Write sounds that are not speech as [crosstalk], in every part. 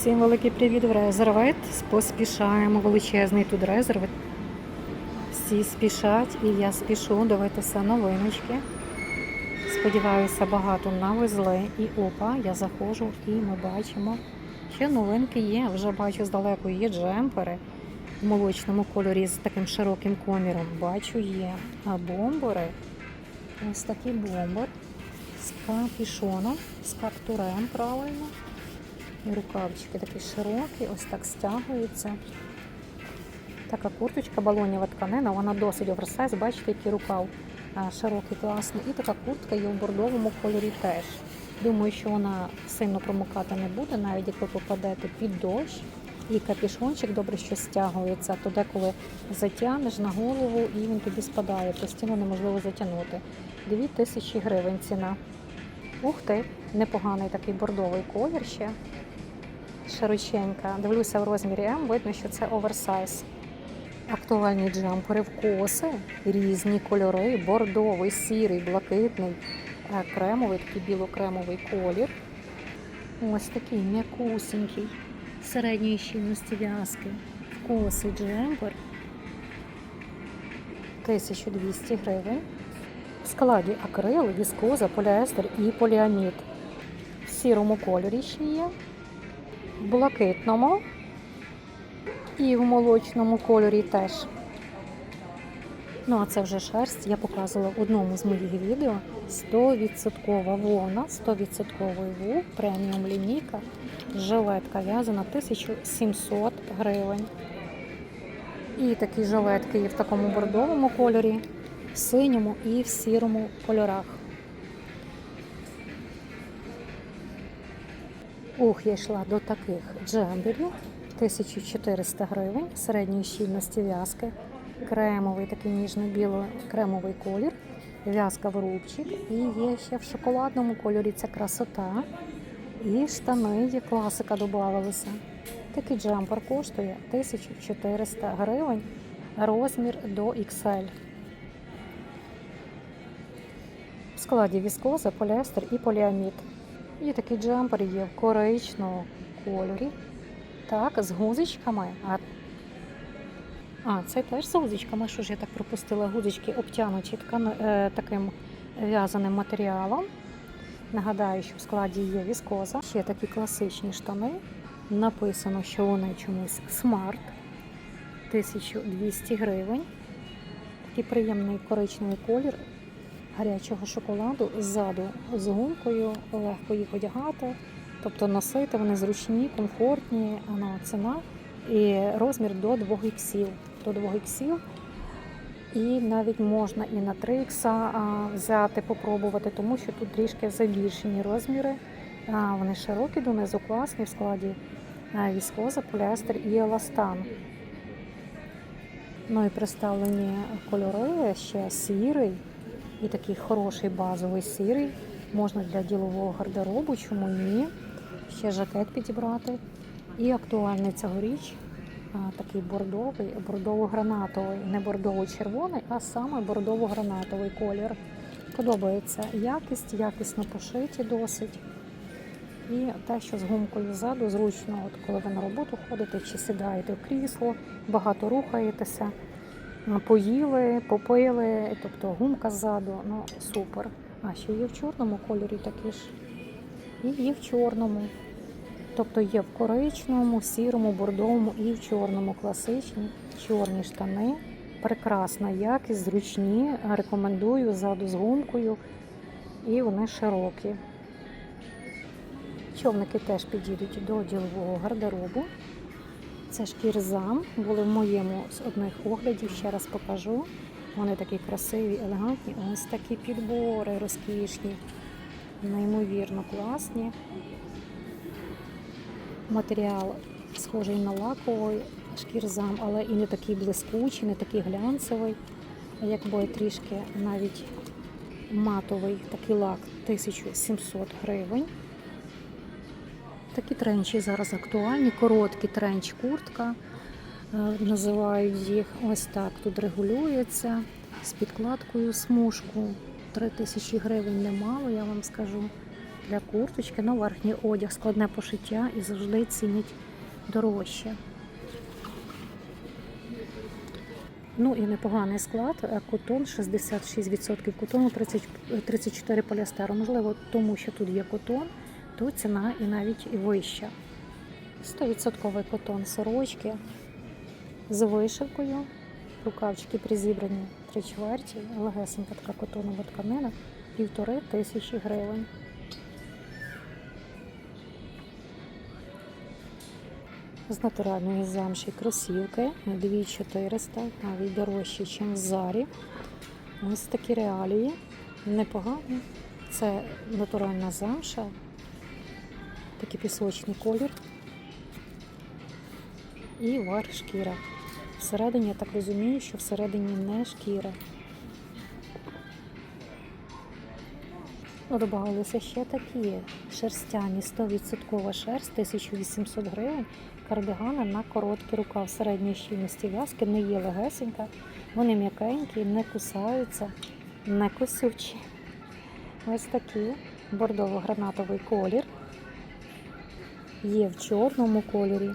Всім великий привіт в резервет. Поспішаємо величезний тут резервет. Всі спішать і я спішу дивитися новиночки. Сподіваюся, багато навезли. І опа, я заходжу і ми бачимо, що новинки є. Вже бачу здалеку є джемпери в молочному кольорі з таким широким коміром. Бачу є а бомбери. Ось такий бомбер з капішоном, з каптурем правильно. Рукавчики такі широкі, ось так стягуються. Така курточка балонєва тканина, вона досить оверсайз, бачите, який рукав широкий, класний. І така куртка є в бордовому кольорі теж. Думаю, що вона сильно промокати не буде, навіть як ви попадете під дощ. І капішончик добре, що стягується, то деколи затягнеш на голову і він тобі спадає, постійно неможливо затягнути. 2000 гривень ціна. Ух ти, непоганий такий бордовий колір ще. Широченька. Дивлюся в розмірі М, видно, що це оверсайз. Актуальні джемпери в коси, різні кольори, бордовий, сірий, блакитний, е, кремовий, такий біло-кремовий колір. Ось такий м'якусенький, середньої щільності в'язки. В коси джемпер 1200 гривень. В складі акрил, віскоза, поліестер і поліамід. В сірому кольорі ще є, блакитному і в молочному кольорі теж. Ну, а це вже шерсть. Я показувала в одному з моїх відео. 100% вовна, 100% вул, преміум лінійка, жилетка в'язана 1700 гривень. І такі жилетки є в такому бордовому кольорі, в синьому і в сірому кольорах. Ух, я йшла до таких джемберів. 1400 гривень, середньої щільності в'язки, кремовий, такий ніжно-біло-кремовий колір, в'язка в рубчик і є ще в шоколадному кольорі ця красота. І штани є класика додавалися. Такий джемпер коштує 1400 гривень, розмір до XL. В складі віскоза, поліестер і поліамід. І такий джемпер є в коричневому кольорі. Так, з гузичками. А, а це теж з гузичками. Що ж я так пропустила? Гузички обтянуті ткани, е, таким в'язаним матеріалом. Нагадаю, що в складі є віскоза. Ще такі класичні штани. Написано, що вони чомусь смарт. 1200 гривень. Такий приємний коричневий колір гарячого шоколаду ззаду з гумкою, легко їх одягати. Тобто носити вони зручні, комфортні, ну, ціна і розмір до 2 іксів. До 2 іксів. І навіть можна і на 3 ікса взяти, попробувати, тому що тут трішки забільшені розміри. Вони широкі, донизу класні в складі віскоза, поліестер і еластан. Ну і представлені кольори ще сірий і такий хороший базовий сірий. Можна для ділового гардеробу, чому ні. Ще жакет підібрати. І актуальний цьогоріч такий бордовий, бордово-гранатовий, не бордово-червоний, а саме бордово-гранатовий колір. Подобається якість, якісно пошиті досить. І те, що з гумкою ззаду зручно, от коли ви на роботу ходите чи сідаєте в крісло, багато рухаєтеся, поїли, попили, тобто гумка ззаду, ну супер. А ще є в чорному кольорі такі ж. І є в чорному. Тобто є в коричневому, сірому, бордовому і в чорному класичні чорні штани. Прекрасна якість, зручні. Рекомендую ззаду з гумкою. І вони широкі. Човники теж підійдуть до ділового гардеробу. Це шкірзам. Були в моєму з одних оглядів, ще раз покажу. Вони такі красиві, елегантні. Ось такі підбори розкішні, неймовірно класні. Матеріал схожий на лаковий шкірзам, але і не такий блискучий, не такий глянцевий, якби трішки навіть матовий такий лак 1700 гривень. Такі тренчі зараз актуальні, короткі тренч куртка. Е, Називають їх ось так. Тут регулюється з підкладкою смужку. 3 тисячі гривень немало, я вам скажу. для курточки, ну верхній одяг, складне пошиття і завжди цінять дорожче. Ну і непоганий склад. Е, Котон 66% котону, 30, е, 34 поліестеру. Можливо, тому що тут є котон, то ціна і навіть і вища. 100% котон сорочки з вишивкою. Рукавчики призібрані три чверті, легесенька така котонова тканина, півтори тисячі гривень. З натуральної замші кросівки 2400, навіть дорожчі, ніж в зарі. Ось такі реалії. Непогані. Це натуральна замша, такий пісочний колір і вар шкіра. Всередині, я так розумію, що всередині не шкіра. Добавилися ще такі шерстяні 100% шерсть, 1800 гривень. Кардигани на короткий рукав середньої щільності в'язки, не є легесенька. Вони м'якенькі, не кусаються, не косючі. Ось такі бордово-гранатовий колір. Є в чорному кольорі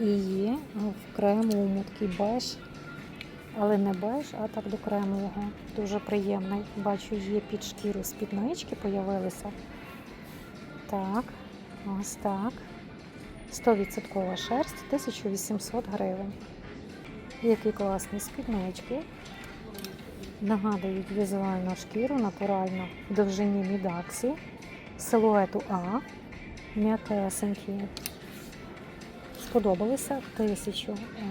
і є в кремовому такий беж, але не беж, а так до кремового. Дуже приємний. Бачу, є під шкіру спіднички появилися. Так, ось так. 100% шерсть, 1800 гривень. Які класні спіднички. Нагадують візуальну шкіру, натурально в довжині мідаксі, силуету А, м'якесенькі. Сподобалися тисячу, е,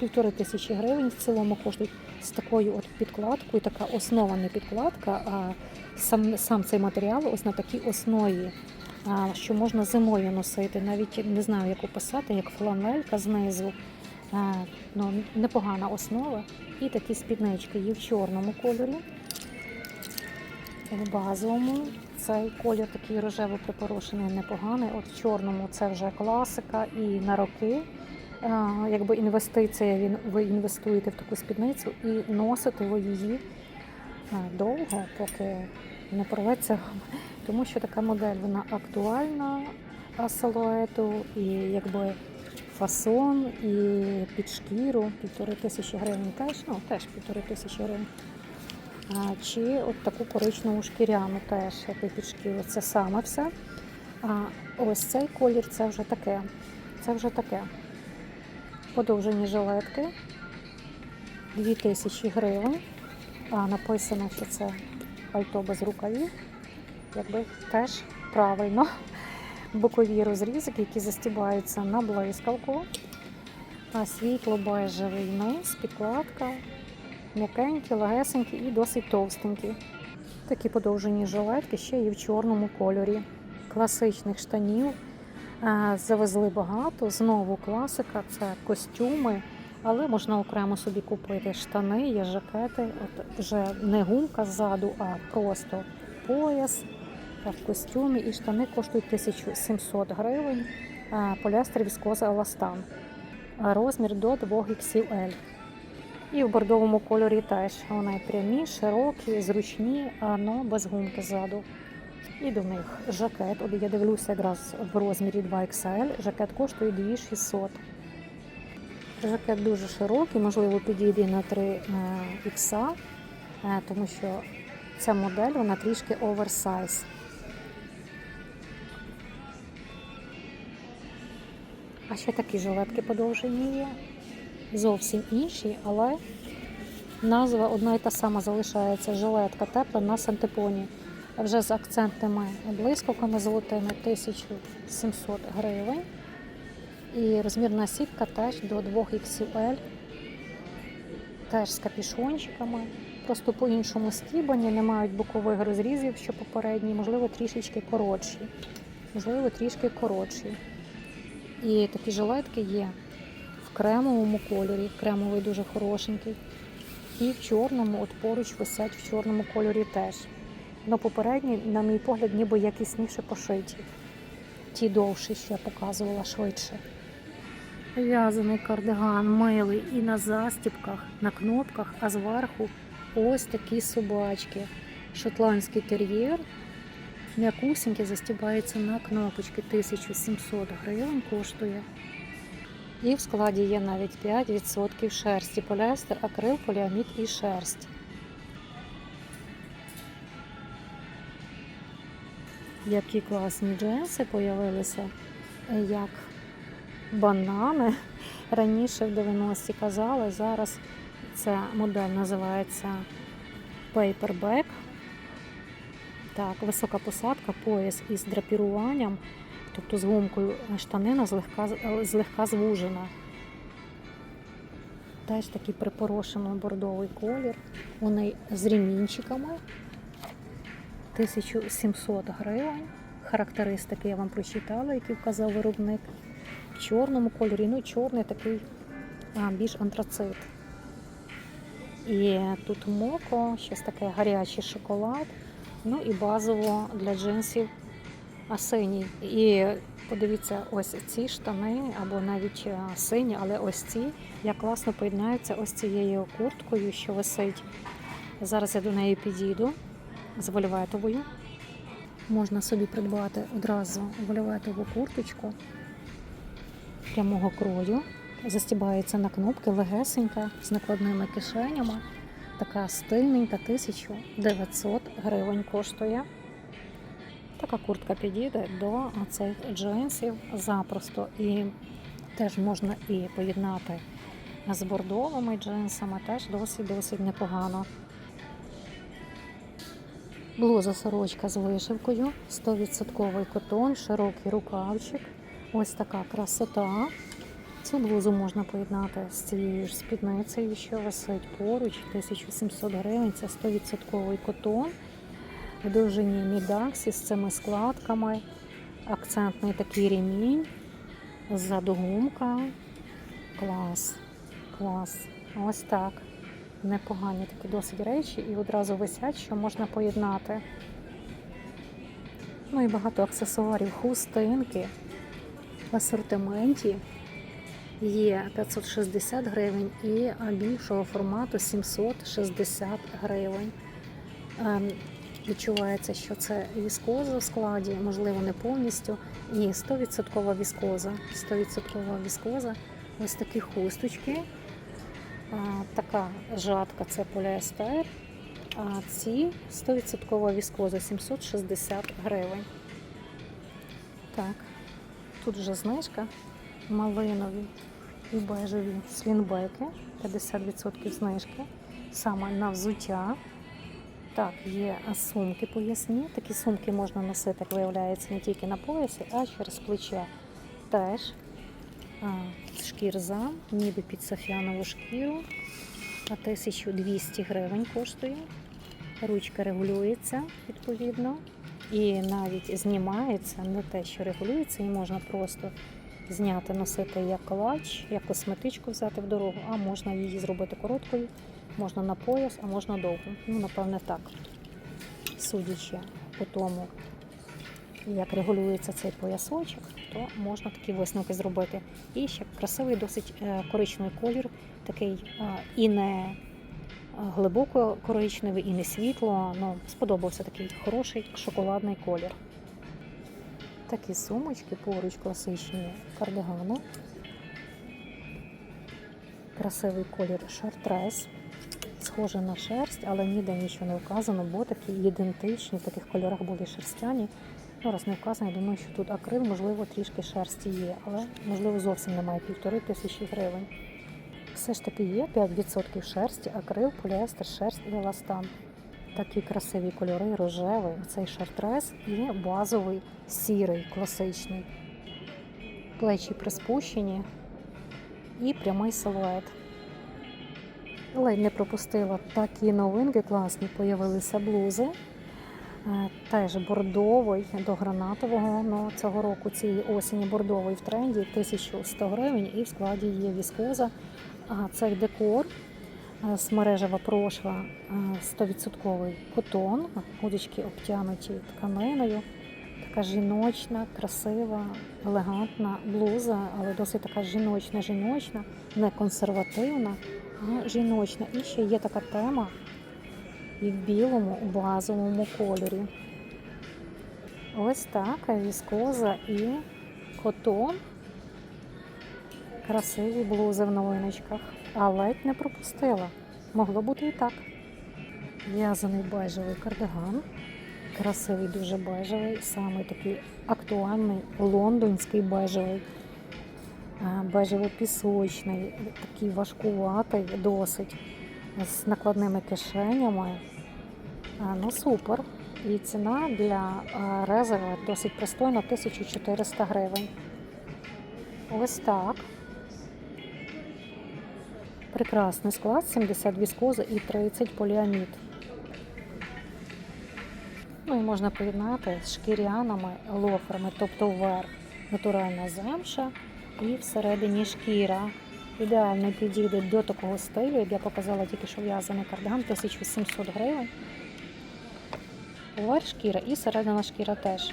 півтори тисячі гривень. В цілому коштують з такою от підкладкою, така основа не підкладка, а сам, сам цей матеріал ось на такій основі, що можна зимою носити. Навіть не знаю, як описати, як фланелька знизу. Е, Ну, непогана основа. І такі спіднички є в чорному кольорі. В базовому цей колір такий рожево припорошений, непоганий. От в чорному це вже класика і на роки. Якби інвестиція, він ви інвестуєте в таку спідницю і носите ви її довго, поки не порветься. Тому що така модель вона актуальна силуету і якби фасон, і під шкіру півтори тисячі гривень теж, ну теж півтори тисячі гривень. Чи от таку коричневу шкіряну теж під шкіру. Це саме все. А ось цей колір це вже таке. Це вже таке. Подовжені жилетки 2000 гривень. А написано, що це пальто без рукавів. Якби теж правильно. Бокові розрізики, які застібаються на блискавку. А світло бежевий низ, підкладка, м'якенькі, легесенькі і досить товстенькі. Такі подовжені жилетки ще є в чорному кольорі. Класичних штанів е, завезли багато. Знову класика це костюми, але можна окремо собі купити штани, є жакети. От вже не гумка ззаду, а просто пояс в костюмі. І штани коштують 1700 гривень. Е, Поліестер віскоза Еластан. Е, Розмір до 2 XL. І в бордовому кольорі теж вони прямі, широкі, зручні, але без гумки ззаду. І до них жакет. От я дивлюся якраз в розмірі 2XL. Жакет коштує 2600. Жакет дуже широкий, можливо, підійде на 3 ікса, е, тому що ця модель вона трішки оверсайз. А ще такі жилетки подовжені є. Зовсім інші, але назва одна і та сама залишається. Жилетка тепла на сантепоні. Вже з акцентними блискавками золотими 1700 гривень. І розмірна сітка теж до 2 XL. Теж з капішончиками. Просто по-іншому стібані, не мають бокових розрізів, що попередні, можливо, трішечки коротші. Можливо, трішки коротші. І такі жилетки є кремовому кольорі, кремовий дуже хорошенький. І в чорному, от поруч висять в чорному кольорі теж. Но попередні, на мій погляд, ніби якісніше пошиті. Ті довші, що я показувала швидше. В'язаний кардиган милий і на застіпках, на кнопках, а зверху ось такі собачки. Шотландський тер'єр М'якусінькі застібається на кнопочки 1700 гривень коштує. І в складі є навіть 5% шерсті, поліестер, акрил, поліамід і шерсть. Які класні джинси появилися, як банани. Раніше в 90-ті казали, зараз ця модель називається Paperback. Так, висока посадка, пояс із драпіруванням, тобто з гумкою штанина злегка, злегка звужена. Теж такий припорошений бордовий колір. Вони з ремінчиками. 1700 гривень. Характеристики я вам прочитала, які вказав виробник. В чорному кольорі, ну чорний такий а, більш антрацит. І тут моко, щось таке гарячий шоколад. Ну і базово для джинсів а синій. І подивіться, ось ці штани, або навіть сині, але ось ці як класно поєднаються ось цією курткою, що висить. Зараз я до неї підійду з вольветовою. Можна собі придбати одразу вольветову курточку прямого крою. Застібається на кнопки, легесенька, з накладними кишенями. Така стильненька, 1900 гривень коштує. Така куртка підійде до цих джинсів запросто. І теж можна і поєднати з бордовими джинсами, теж досить-досить непогано. Блуза сорочка з вишивкою, 100% котон, широкий рукавчик. Ось така красота. Цю блузу можна поєднати з цією ж спідницею, що висить поруч, 1700 гривень, це 100% котон. В довжині мідаксі з цими складками, акцентний такий ремінь, ззаду гумка. Клас, клас. Ось так. Непогані такі досить речі і одразу висять, що можна поєднати. Ну і багато аксесуарів, хустинки в асортименті. Є 560 гривень і більшого формату 760 гривень. Відчувається, що це віскоза в складі, можливо, не повністю. Ні, 100% віскоза. 100% віскоза. Ось такі хусточки. А, така жатка це поліестер. А ці 100% віскоза 760 гривень. Так, тут вже знижка. Малинові і бежеві слінбеки. 50% знижки. Саме на взуття. Так, є сумки поясні. Такі сумки можна носити, як виявляється, не тільки на поясі, а через плече. Теж шкірза, ніби під софіанову шкіру. 1200 гривень коштує. Ручка регулюється відповідно. І навіть знімається, не те, що регулюється, і можна просто зняти, носити як клач, як косметичку взяти в дорогу, а можна її зробити короткою, можна на пояс, а можна довго. Ну, напевне, так. Судячи по тому, як регулюється цей поясочок, то можна такі висновки зробити. І ще красивий, досить е, коричневий колір, такий е, і не глибоко коричневий, і не світло. Ну, сподобався такий хороший шоколадний колір. Такі сумочки поруч класичні кардигани. Красивий колір шартрес. Схоже на шерсть, але ніде нічого не вказано, бо такі ідентичні, в таких кольорах були шерстяні. Ну, раз не вказано, я думаю, що тут акрил, можливо, трішки шерсті є, але можливо зовсім немає півтори тисячі гривень. Все ж таки є 5% шерсті, акрил, поліестер, шерсть і еластан. Такі красиві кольори, рожевий, цей шартрес і базовий сірий, класичний. Плечі приспущені і прямий силует. Ледь не пропустила такі новинки класні. Появилися блузи. Е, Теж бордовий до гранатового. Ну, цього року цієї осені бордовий в тренді 1100 гривень і в складі є віскоза. А цей декор е, смережева прошва е, 100% котон, гудочки обтянуті тканиною. Така жіночна, красива, елегантна блуза, але досить така жіночна-жіночна, не консервативна, жіночна. І ще є така тема і в білому, у базовому кольорі. Ось так, віскоза і котон. Красиві блузи в новиночках. А ледь не пропустила. Могло бути і так. В'язаний бежевий кардиган. Красивий дуже бежевий, саме такий актуальний лондонський бежевий. Бежево-пісочний, такий важкуватий, досить, з накладними кишенями. Ну, супер. І ціна для резерва досить пристойна 1400 гривень. Ось так. Прекрасний склад, 70 віскоза і 30 поліамід. Ну і можна поєднати з шкіряними лоферами, тобто вверх натуральна замша і всередині шкіра. Ідеально підійде до такого стилю, як я показала тільки що в'язаний кардиган 1700 гривень. Вверх шкіра і середина шкіра теж.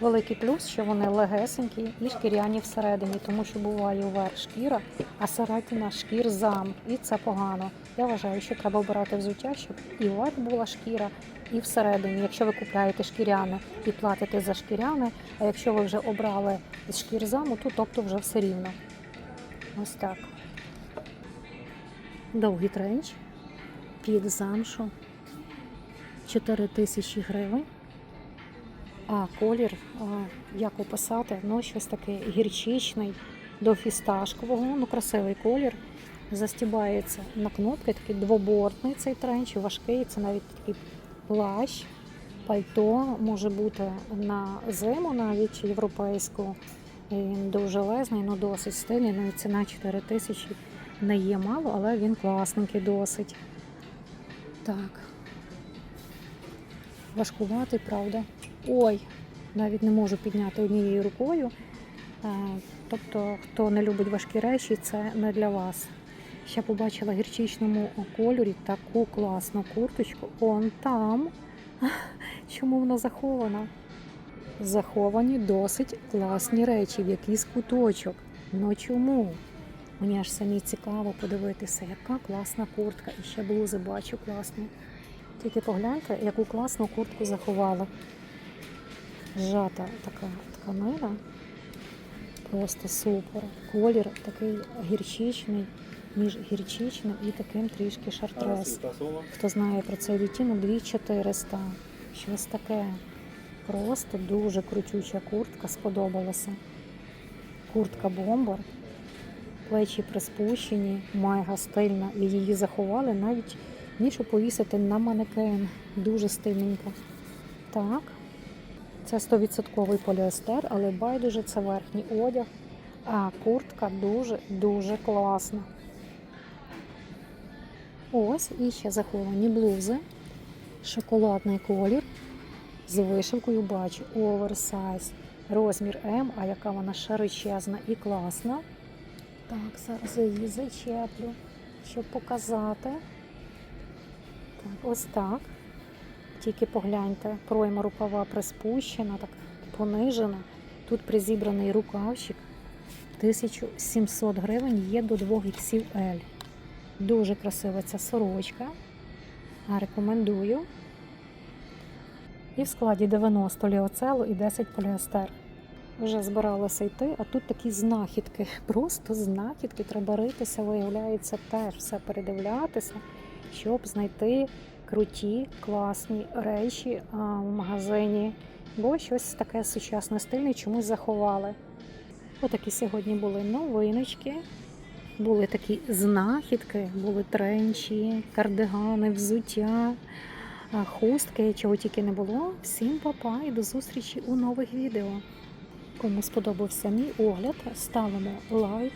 Великий плюс, що вони легесенькі і шкіряні всередині, тому що буває вверх шкіра, а середина шкір зам. І це погано. Я вважаю, що треба обирати взуття, щоб і вверх була шкіра, і всередині. Якщо ви купляєте шкіряне і платите за шкіряне, а якщо ви вже обрали з шкір заму, то тобто вже все рівно. Ось так. Довгий тренч під замшу 4 тисячі гривень. А колір, а, як описати, ну щось таке гірчичний до фісташкового, ну красивий колір. Застібається на кнопки, такий двобортний цей тренч, важкий, це навіть такий плащ, пальто може бути на зиму, навіть європейську. Він дуже лезний, ну досить стильний, ну ціна 4 тисячі не є мало, але він класненький досить. Так. Важкуватий, правда. Ой, навіть не можу підняти однією рукою. Е, Тобто, хто не любить важкі речі, це не для вас. Ще побачила в гірчичному кольорі таку класну курточку. Он там. [laughs] Чому вона захована? Заховані досить класні речі, в якийсь куточок. Ну чому? Мені аж самі цікаво подивитися, яка класна куртка. І ще блузи бачу класні. Тільки погляньте, яку класну куртку заховали. Зжата така тканина. Просто супер. Колір такий гірчичний, між гірчичним і таким трішки шартрес. Хто знає про цей відтінок, 2400. Щось таке. Просто дуже крутюча куртка, сподобалася. Куртка бомбер. Плечі приспущені, мега стильна. І її заховали навіть нішу повісити на манекен. Дуже стильненько. Так. Це 100% поліестер, але байдуже це верхній одяг. А куртка дуже-дуже класна. Ось і ще заховані блузи. Шоколадний колір. З вишивкою бачу оверсайз. Розмір М, а яка вона широчезна і класна. Так, зараз її зачеплю, щоб показати. Так, ось так. Тільки погляньте, пройма рукава приспущена, так понижена. Тут призібраний рукавчик. 1700 гривень є до 2 іксів L. Дуже красива ця сорочка. Рекомендую. І в складі 90 ліоцелу і 10 поліестер. Вже збиралася йти, а тут такі знахідки. [laughs] Просто знахідки. Треба ритися, виявляється, теж все передивлятися, щоб знайти круті, класні речі в магазині. Бо щось таке сучасне стильне чомусь заховали. Отакі сьогодні були новиночки, були такі знахідки, були тренчі, кардигани, взуття, хустки, чого тільки не було. Всім па-па і до зустрічі у нових відео. Кому сподобався мій огляд, ставимо лайк,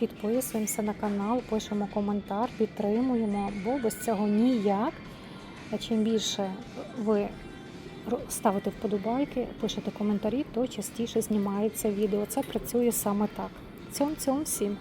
підписуємося на канал, пишемо коментар, підтримуємо, бо без цього ніяк. А чим більше ви ставите вподобайки, пишете коментарі, то частіше знімається відео. Це працює саме так. Цьом цьом всім.